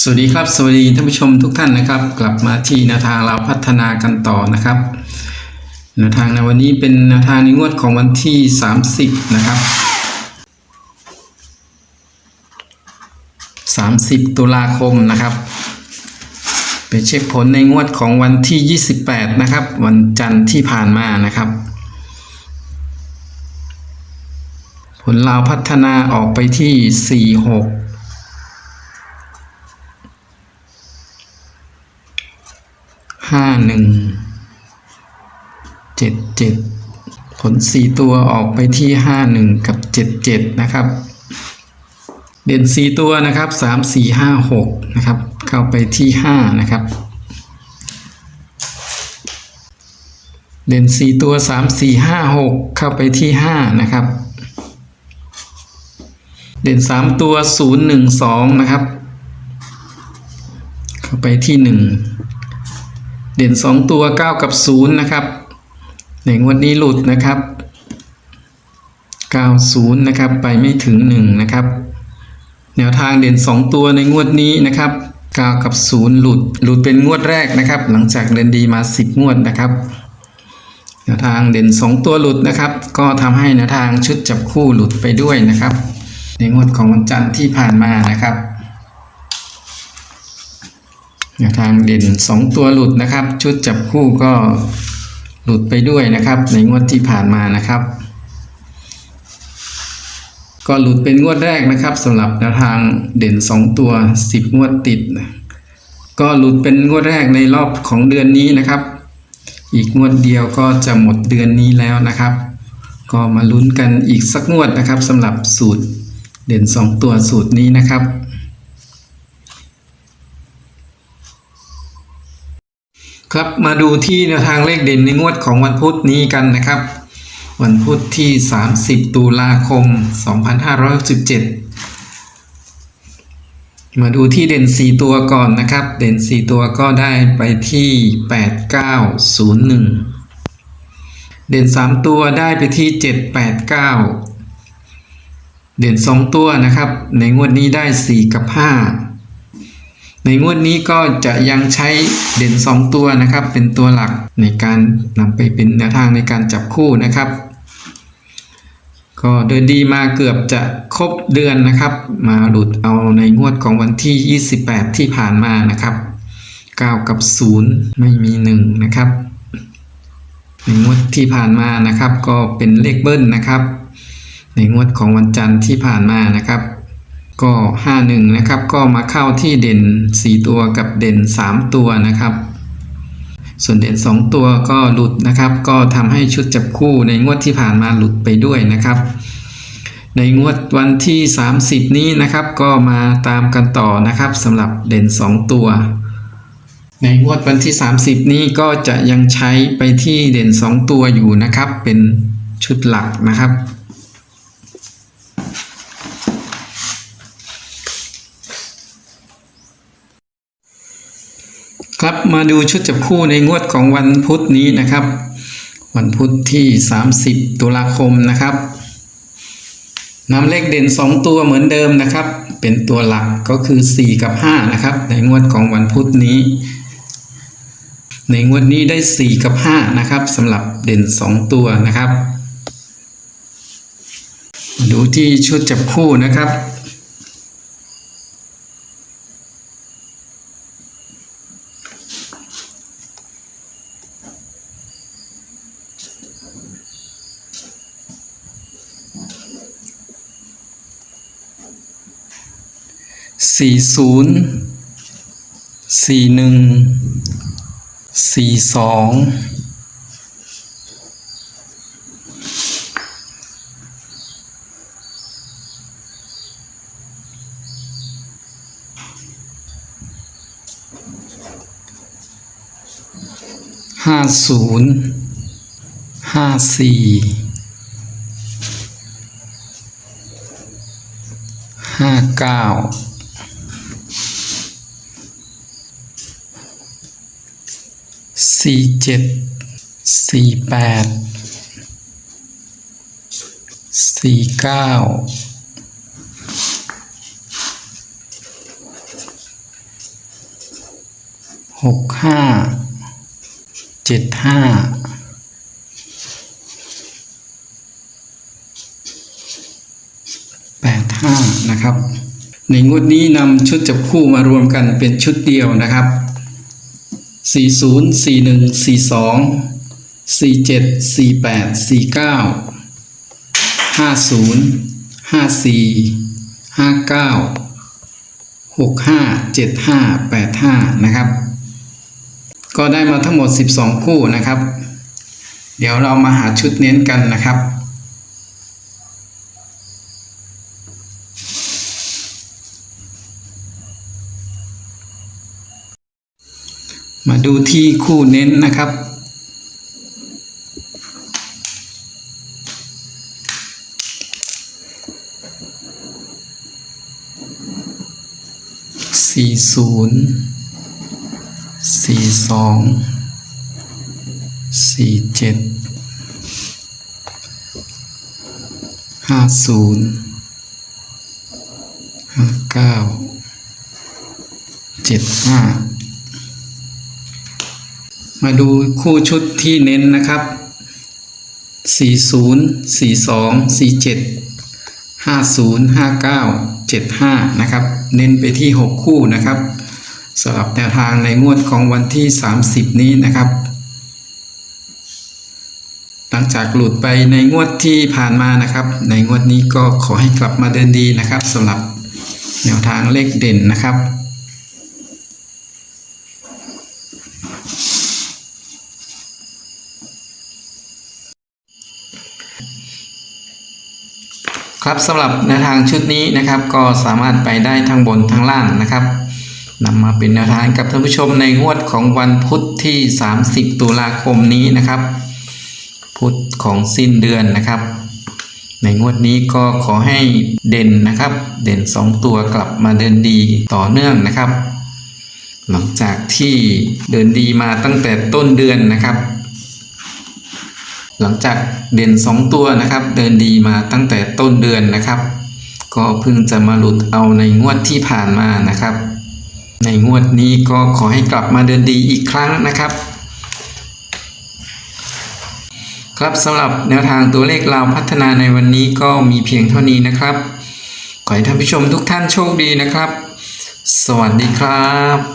สวัสดีครับสวัสดีท่านผู้ชมทุกท่านนะครับ กลับมาที่แนวทางเราพัฒนากันต่อนะครับแนวทางในวันนี้เป็นแนวทางในงวดของวันที่ 30 นะครับ 30 ตุลาคมนะครับ ไปเช็คผลในงวดของวันที่ 28 นะครับ วันจันทร์ที่ผ่านมานะครับ ผลลาวพัฒนาออกไปที่ 46 ห้าหนึ่งเจ็ดเจ็ดผลสี่ตัวออกไปที่ห้าหนึ่งกับเจ็ดเจ็ดนะครับ เด่นสี่ตัวนะครับสามสี่ห้าหกนะครับ เข้าไปที่ห้านะครับ เด่นสี่ตัวสามสี่ห้าหกเข้าไปที่ห้านะครับเด่นสามตัวศูนย์หนึ่งสองนะครับ เข้าไปที่หนึ่ง เด่นสองตัวเก้ากับศูนย์นะครับในงวดนี้หลุดนะครับเก้าศูนย์นะครับ ไปไม่ถึงหนึ่งนะครับ แนวทางเด่นสองตัวในงวดนี้นะครับเก้ากับศูนย์หลุด หลุดเป็นงวดแรกนะครับ หลังจากเดินดีมาสิบงวดนะครับ แนวทางเด่นสองตัวหลุดนะครับ ก็ทำให้แนวทางชุดจับคู่หลุดไปด้วยนะครับ ในงวดของวันจันทร์ที่ผ่านมานะครับ แนวทางเด่น 2 ตัวหลุดนะครับ ชุดจับคู่ก็หลุดไปด้วยนะครับ ในงวดที่ผ่านมานะครับ ก็หลุดเป็นงวดแรกนะครับสำหรับแนวทางเด่น 2 ตัว 10 งวดติด ก็หลุดเป็นงวดแรกในรอบของเดือนนี้นะครับ อีกงวดเดียวก็จะหมดเดือนนี้แล้วนะครับ ก็มาลุ้นกันอีกสักงวดนะครับสำหรับสูตรเด่น 2 ตัวสูตรนี้นะครับ ครับมาดูที่แนวทางเลขเด่นในงวดของวันพุธนี้กันนะครับ วันพุธที่ 30 ตุลาคม 2567 มาดูที่เด่น 4 ตัวก่อนนะครับ เด่น 4 ตัวก็ได้ไปที่ 8901 เด่น 3 ตัวได้ไปที่ 789 เด่น 2 ตัวนะครับ ในงวดนี้ได้ 4 กับ 5 ในงวดนี้ก็จะยังใช้เด่น 2 ตัวนะครับ เป็นตัวหลักในการนำไปเป็นแนวทางในการจับคู่นะครับ ก็เดินดีมาเกือบจะครบเดือนนะครับ มาหลุดเอาในงวดของวันที่ 28 ที่ผ่านมานะครับ 9 กับ 0 ไม่มี 1 นะครับ ในงวดที่ผ่านมานะครับ ก็เป็นเลขเบิ้ลนะครับ ในงวดของวันจันทร์ที่ผ่านมานะครับ ก็ 51 นะครับ ก็มาเข้าที่เด่น 4 ตัวกับเด่น 3 ตัวนะครับ ส่วนเด่น 2 ตัวก็หลุดนะครับ ก็ทำให้ชุดจับคู่ในงวดที่ผ่านมาหลุดไปด้วยนะครับ ในงวดวันที่ 30 นี้นะครับ ก็มาตามกันต่อนะครับสำหรับเด่น 2 ตัว ในงวดวันที่ 30 นี้ก็จะยังใช้ไปที่เด่น 2 ตัวอยู่นะครับ เป็นชุดหลักนะครับ ครับมาดูชุดจับคู่ในงวดของวันพุธนี้นะครับ วันพุธที่ 30 ตุลาคมนะครับนำเลขเด่น 2 ตัวเหมือนเดิมนะครับ เป็นตัวหลักก็คือ 4 กับ 5 นะครับ ในงวดของวันพุธนี้ ในงวดนี้ได้ 4 กับ 5 นะครับสำหรับเด่น 2 ตัวนะครับ ดูที่ชุดจับคู่นะครับ สี่ศูนย์สี่หนึ่งสี่สองห้าศูนย์ห้าสี่ห้าเก้า สี่เจ็ดสี่แปดสี่เก้าหกห้าเจ็ดห้าแปดห้านะครับ ในงวดนี้นำชุดจับคู่มารวมกันเป็นชุดเดียวนะครับ 40 41 42 47 48 49 50 54 59 65 75 85นะครับ ก็ได้มาทั้งหมด 12 คู่นะครับ เดี๋ยวเรามาหาชุดเน้นกันนะครับ ดูที่คู่เน้นนะครับ สี่ศูนย์ สี่สอง สี่เจ็ด ห้าศูนย์ห้าเก้า เจ็ดห้า มาดูคู่ชุดที่เน้นนะครับ 40 42 47 50 59 75 นะครับ เน้นไปที่ 6 คู่นะครับสำหรับแนวทางในงวดของวันที่ 30 นี้นะครับ หลังจากหลุดไปในงวดที่ผ่านมานะครับ ในงวดนี้ก็ขอให้กลับมาเดินดีนะครับสำหรับแนวทางเลขเด่นนะครับ ครับสำหรับแนวทางชุดนี้นะครับ ก็สามารถไปได้ทั้งบนทั้งล่างนะครับนำมาเป็นแนวทางกับท่านผู้ชมในงวดของวันพุธที่ 30 ตุลาคมนี้นะครับ พุธของสิ้นเดือนนะครับ ในงวดนี้ก็ขอให้เด่นนะครับ เด่น 2 ตัวกลับมาเดินดีต่อเนื่องนะครับ หลังจากที่เดินดีมาตั้งแต่ต้นเดือนนะครับ หลังจากเด่น 2 ตัวนะครับ เดินดีมาตั้งแต่ต้นเดือนนะครับ ก็เพิ่งจะมาหลุดเอาในงวดที่ผ่านมานะครับ ในงวดนี้ก็ขอให้กลับมาเดินดีอีกครั้งนะครับ ครับสำหรับแนวทางตัวเลขเราวพัฒนาในวันนี้ก็มีเพียงเท่านี้นะครับ ขอให้ท่านผู้ชมทุกท่านโชคดีนะครับ สวัสดีครับ